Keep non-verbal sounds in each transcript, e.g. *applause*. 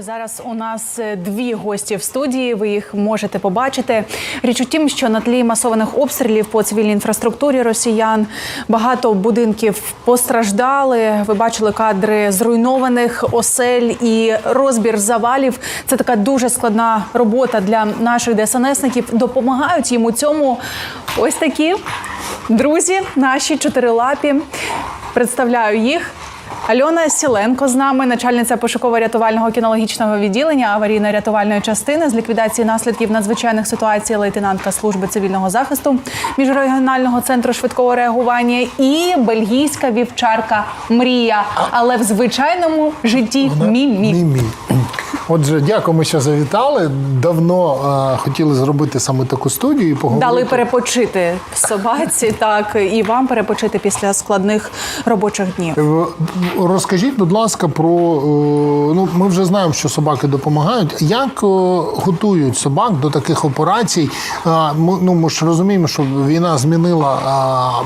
Зараз у нас е, дві гості в студії. Ви їх можете побачити. Річ у тім, що на тлі масованих обстрілів по цивільній інфраструктурі росіян багато будинків постраждали. Ви бачили кадри зруйнованих осель і розбір завалів. Це така дуже складна робота для наших ДСНСників. Допомагають їм у цьому ось такі друзі, наші чотирилапі. Представляю їх. Альона Сіленко з нами, начальниця пошуково-рятувального кінологічного відділення аварійно-рятувальної частини з ліквідації наслідків надзвичайних ситуацій, лейтенантка служби цивільного захисту міжрегіонального центру швидкого реагування і бельгійська вівчарка Мрія, але в звичайному житті Мімі. Мімі. Отже, дякуємо, що завітали. Давно е, хотіли зробити саме таку студію і поговорити. Дали перепочити собаці, *laughs* так і вам перепочити після складних робочих днів. Е, Розкажіть, будь ласка, про е, ну ми вже знаємо, що собаки допомагають. Як готують собак до таких операцій? Ми, ну ми ж розуміємо, що війна змінила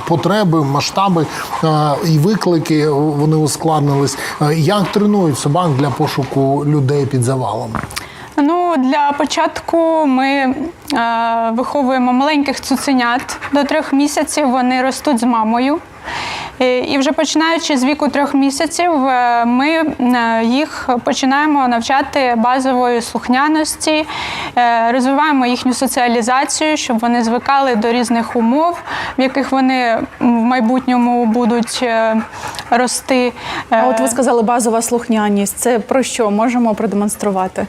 потреби, масштаби і виклики. Вони ускладнились. Як тренують собак для пошуку людей під завалами? Ну, для початку ми е, виховуємо маленьких цуценят до трьох місяців. Вони ростуть з мамою. І вже починаючи з віку трьох місяців, е, ми е, їх починаємо навчати базової слухняності, е, розвиваємо їхню соціалізацію, щоб вони звикали до різних умов, в яких вони в майбутньому будуть рости. А от ви сказали базова слухняність. Це про що можемо продемонструвати?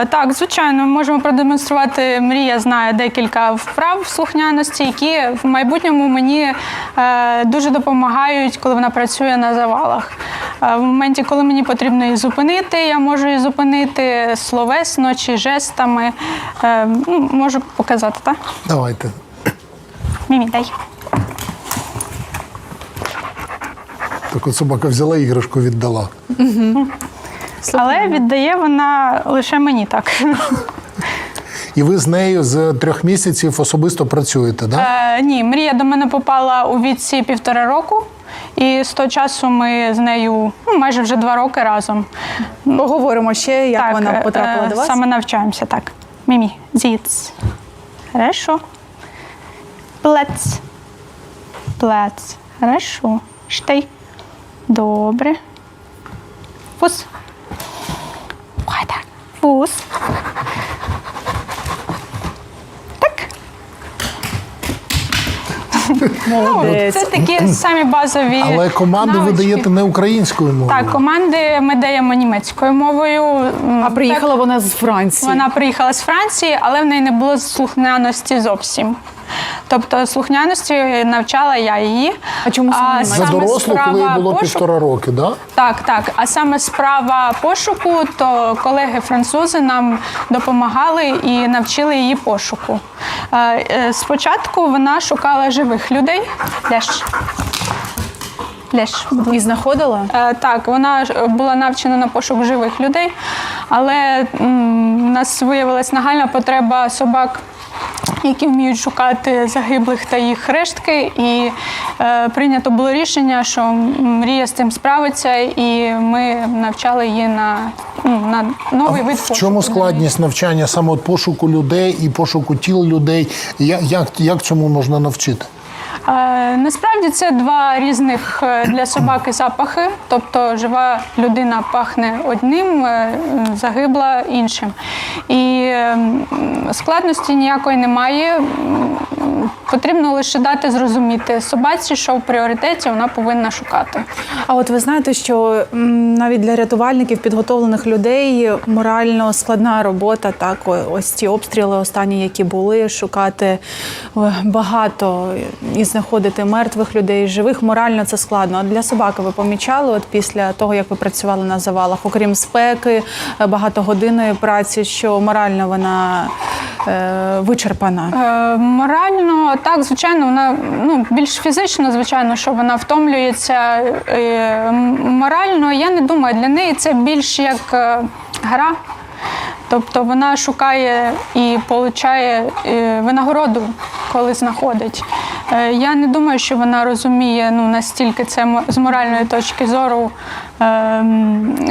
Е, Так, звичайно, можемо продемонструвати. Мрія знає декілька вправ слухняності, які в майбутньому мені е, дуже допомагають, коли вона працює на завалах. Е, В моменті, коли мені потрібно її зупинити, я можу її зупинити словесно чи жестами. Ну, Можу показати, так? Давайте. Мімі, дай. Так от собака взяла іграшку, віддала. Але віддає вона лише мені так. І ви з нею з трьох місяців особисто працюєте, да? Е, ні, мрія до мене попала у віці півтора року, і з того часу ми з нею ну, майже вже два роки разом. Поговоримо ще, як так, вона е, потрапила е, до вас. Саме навчаємося, так. Мімі, зіц. Хорошо. Плец. Плец. Хорошо. Штей. Добре. Фус. Так. Молодець. Це такі самі базові. Але команди ви навички. даєте не українською мовою. Так, команди ми даємо німецькою мовою. М, А приїхала так, вона з Франції. вона приїхала з Франції, але в неї не було слухняності зовсім. Тобто слухняності навчала я її. А чому саме За саме дорослу, коли їй було пошуку- півтора роки, да? Так, так. А саме справа пошуку, то колеги французи нам допомагали і навчили її пошуку. Е, е, Спочатку вона шукала живих людей. Ляш. Ляш. І знаходила? Е, Так, вона була навчена на пошук живих людей, але м, у нас виявилась нагальна потреба собак. Які вміють шукати загиблих та їх рештки, і е, прийнято було рішення, що мрія з цим справиться, і ми навчали її на, ну, на новий вид В чому складність навчання саме от пошуку людей і пошуку тіл людей? Як, як, як цьому можна навчити? Е, Насправді це два різних е, для собаки запахи. Тобто жива людина пахне одним, е, загибла іншим. І е, складності ніякої немає. Потрібно лише дати зрозуміти собаці, що в пріоритеті вона повинна шукати. А от ви знаєте, що навіть для рятувальників підготовлених людей морально складна робота. Так, ось ці обстріли останні, які були, шукати багато і знаходити мертвих людей, живих. Морально це складно. А для собаки ви помічали, от після того як ви працювали на завалах, окрім спеки, е, багатогодинної праці, що морально вона е, вичерпана. Е, Морально, так, звичайно, вона ну, більш фізично, звичайно, що вона втомлюється. і Морально, я не думаю, для неї це більш як е, гра. Тобто вона шукає і отримує винагороду, коли знаходить. Е, Я не думаю, що вона розуміє ну, настільки це з моральної точки зору е,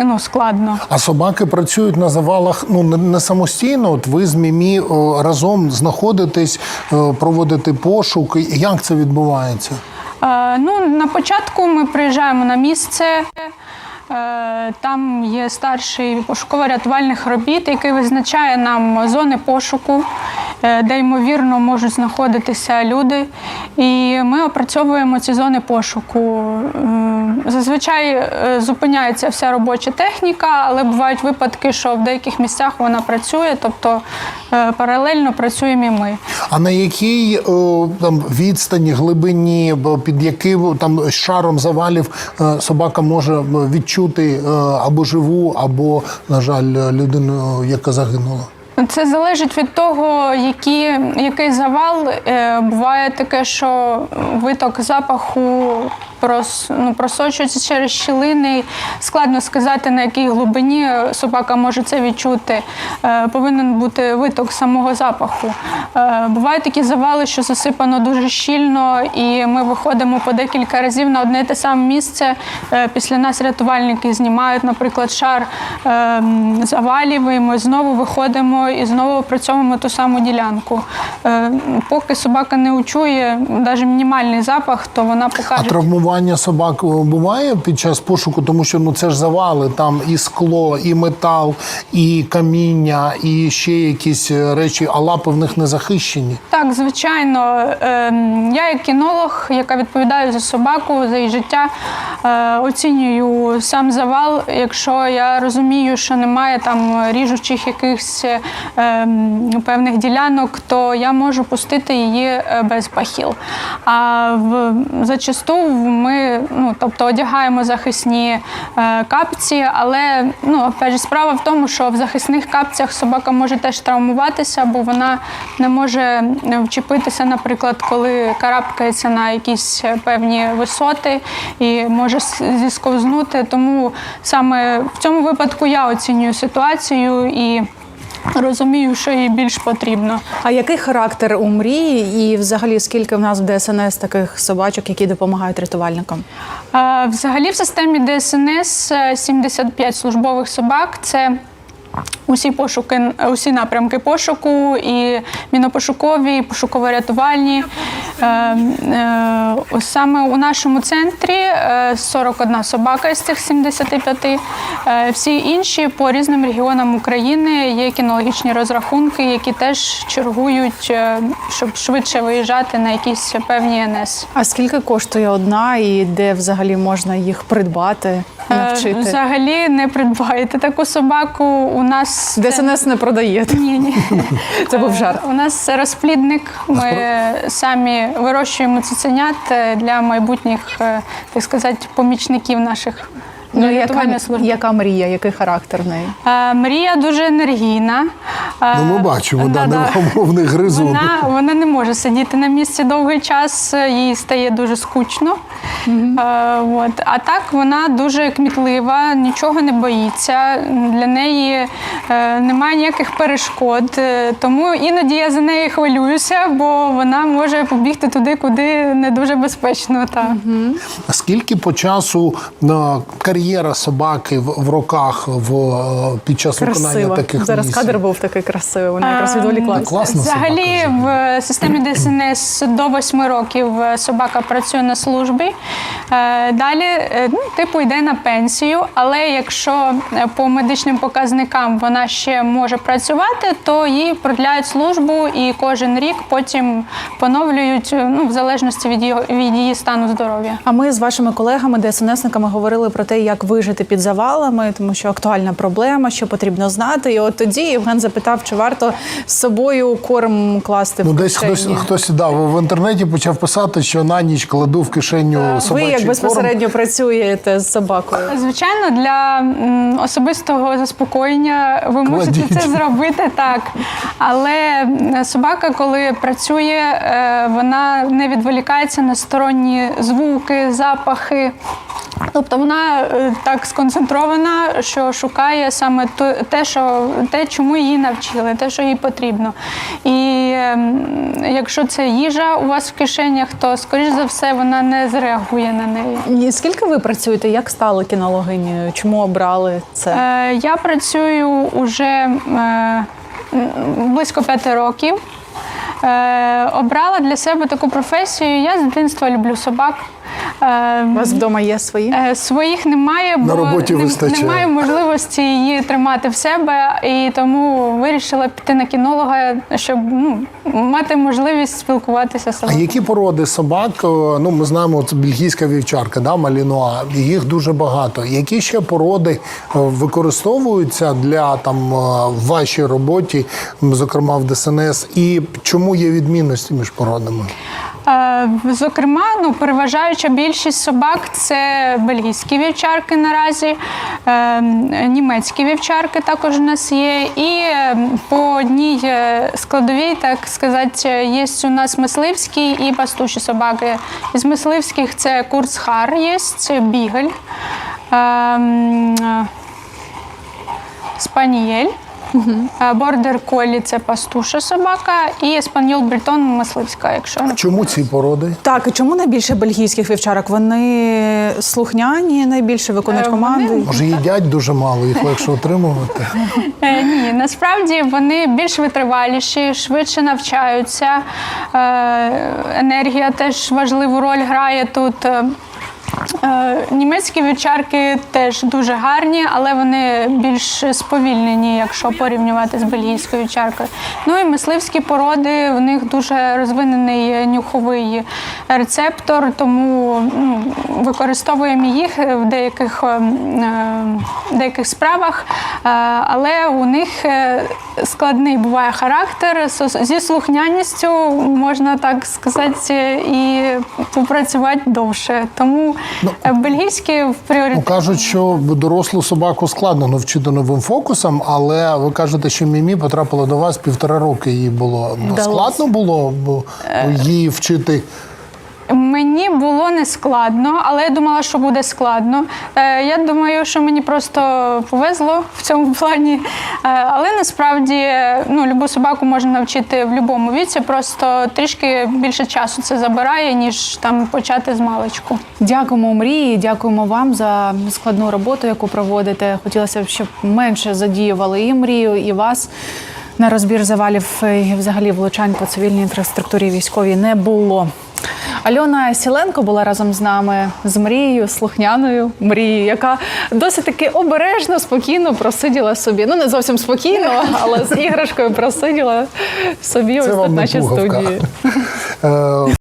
ну, складно. А собаки працюють на завалах ну не, самостійно. От ви з Мімі разом знаходитесь, е, проводите пошук. Як це відбувається? Е, Ну, на початку ми приїжджаємо на місце. Е, Там є старший пошуково-рятувальних робіт, який визначає нам зони пошуку, де ймовірно можуть знаходитися люди. І ми опрацьовуємо ці зони пошуку. Е, Зазвичай е, зупиняється вся робоча техніка, але бувають випадки, що в деяких місцях вона працює, тобто е, паралельно працюємо і ми. А на якій там відстані, глибині, під яким там шаром завалів е, собака може відчути е, або живу, або, на жаль, людину, яка загинула? Це залежить від того, які, який завал. Е, Буває таке, що виток запаху прос, ну, просочується через щілини. Складно сказати, на якій глибині собака може це відчути. Е, Повинен бути виток самого запаху. Е, Бувають такі завали, що засипано дуже щільно, і ми виходимо по декілька разів на одне й те саме місце. Після нас рятувальники знімають, наприклад, шар е, завалів, і ми знову виходимо і знову опрацьовуємо ту саму ділянку. Е, Поки собака не учує навіть мінімальний запах, то вона А травмування собак буває під час пошуку, тому що ну це ж завали, там і скло, і метал, і каміння, і ще якісь е, речі, а лапи в них не захищені. Так, звичайно. Я, як кінолог, яка відповідає за собаку, за її життя, е, оцінюю сам завал. Якщо я розумію, що немає там ріжучих якихось ем, певних ділянок, то я можу пустити її е, без бахіл. А в зачасту ми ну, тобто, одягаємо захисні е, капці, але ну, опять же, справа в тому, що в захисних капцях собака може теж травмуватися, бо вона не може е, вчепитися, наприклад, коли карабкається на якісь е, певні висоти і може с- зісковзнути. Тому саме в цьому випадку я оцінюю ситуацію і розумію, що їй більш потрібно. А який характер у мрії, і взагалі скільки в нас в ДСНС таких собачок, які допомагають рятувальникам? Е, Взагалі в системі ДСНС е, 75 службових собак. Це усі пошуки, усі напрямки пошуку, і мінопошукові, і пошуково-рятувальні. Е, е, Саме у нашому центрі е, 41 собака із цих 75. Е, Всі інші по різним регіонам України є кінологічні розрахунки, які теж чергують, е, щоб швидше виїжджати на якісь певні НС. А скільки коштує одна і де взагалі можна їх придбати, Е, навчити? Взагалі не придбаєте таку собаку. У нас це- ДСНС не продає. ні, ні. *laughs* Це був жарт. У нас розплідник. Ми самі вирощуємо цуценят е, для майбутніх, е, так сказати, помічників наших. Ну, яка, служби. яка мрія, який характер в неї? Е, Мрія дуже енергійна. Е, Ну, ми бачимо, да, да-да. невгамовний гризун. Вона, вона не може сидіти на місці довгий час, їй стає дуже скучно. Е, от. А так вона дуже кмітлива, нічого не боїться. Для неї е, немає ніяких перешкод. Е, Тому іноді я за нею хвилююся, бо вона може побігти туди, куди не дуже безпечно. Та. А Скільки по часу е, кар'єра собаки в, в роках в, е, під час виконання таких Зараз місій? кадр був такий красивий, вона якраз Ем, відволіклася. Класна Взагалі собака. в системі ДСНС до 8 років е, собака працює на службі. Е, Далі, ну, типу, йде на пенсію, але якщо по медичним показникам вона ще може працювати, то їй продляють службу і кожен рік потім поновлюють ну, в залежності від її, від її стану здоров'я. А ми з вашими колегами, ДСНСниками, говорили про те, як вижити під завалами, тому що актуальна проблема, що потрібно знати. І от тоді Євген запитав, чи варто з собою корм класти Ну, в десь хтось, кишені. хтось да, в інтернеті почав писати, що на ніч кладу в кишеню Ви собачий як корм. безпосередньо працюєте з собакою? Звичайно, для м, особистого заспокоєння ви мусите це зробити так. Але собака, коли працює, е, вона не відволікається на сторонні звуки, запахи. Тобто вона е, так сконцентрована, що шукає саме те, що те, чому її навчили, те, що їй потрібно. І ем, якщо це їжа у вас в кишенях, то скоріш за все вона не зреагує на неї. І скільки ви працюєте? Як стали кінологинею? Чому обрали це? Е, Я працюю уже е, близько п'яти років. Е, Обрала для себе таку професію. Я з дитинства люблю собак. Е, У вас вдома є свої? Е, Своїх немає, бо роботі нем- вистачає. немає можливості її тримати в себе, і тому вирішила піти на кінолога, щоб ну, мати можливість спілкуватися з А собою. які породи собак? е, Ну, ми знаємо, це бельгійська вівчарка, да, малінуа. Їх дуже багато. Які ще породи е, використовуються для там е, в вашій роботі, м, зокрема в ДСНС, і чому є відмінності між породами? Е, Зокрема, ну, переважаюча більшість собак це бельгійські вівчарки наразі, е, німецькі вівчарки також у нас є. І е, по одній складовій, так сказати, є у нас мисливські і пастуші собаки. Із мисливських це курцхар є, бігель, е, е, спанієль. Е, Бордер колі це пастуша собака, і еспаньол бретон мисливська, якщо не Чому ці породи? Так, і чому найбільше бельгійських вівчарок? Вони слухняні, найбільше виконують Е, команди. Може, їдять дуже мало, їх легше *laughs* отримувати. Е, Ні, насправді вони більш витриваліші, швидше навчаються. Е, Енергія теж важливу роль грає тут. Е, Німецькі вівчарки теж дуже гарні, але вони більш сповільнені, якщо порівнювати з бельгійською вівчаркою. Ну і мисливські породи, в них дуже розвинений нюховий рецептор, тому ну, використовуємо їх в деяких, ем, е, деяких справах, Е, але у них е, складний буває характер. Зі слухняністю можна так сказати і попрацювати довше. Тому е, бельгійські в Ну, пріоритеті. кажуть, що дорослу собаку складно навчити новим фокусам, але ви кажете, що Мімі потрапила до вас півтора роки їй було. Ну. Складно було бо її вчити. Мені було не складно, але я думала, що буде складно. Е, Я думаю, що мені просто повезло в цьому плані. Е, Але насправді е, ну, любу собаку можна навчити в будь-якому віці, просто трішки більше часу це забирає, ніж там почати з маличку. Дякуємо мрії, дякуємо вам за складну роботу, яку проводите. Хотілося б, щоб менше задіювали і мрію, і вас. На розбір завалів і взагалі влучань по цивільній інфраструктурі військовій не було. Альона Сіленко була разом з нами з мрією, слухняною мрією, яка досить таки обережно, спокійно просиділа собі. Ну не зовсім спокійно, *laughs* але з іграшкою просиділа собі ось Це тут не нашій пугавка. студії. *laughs* Е,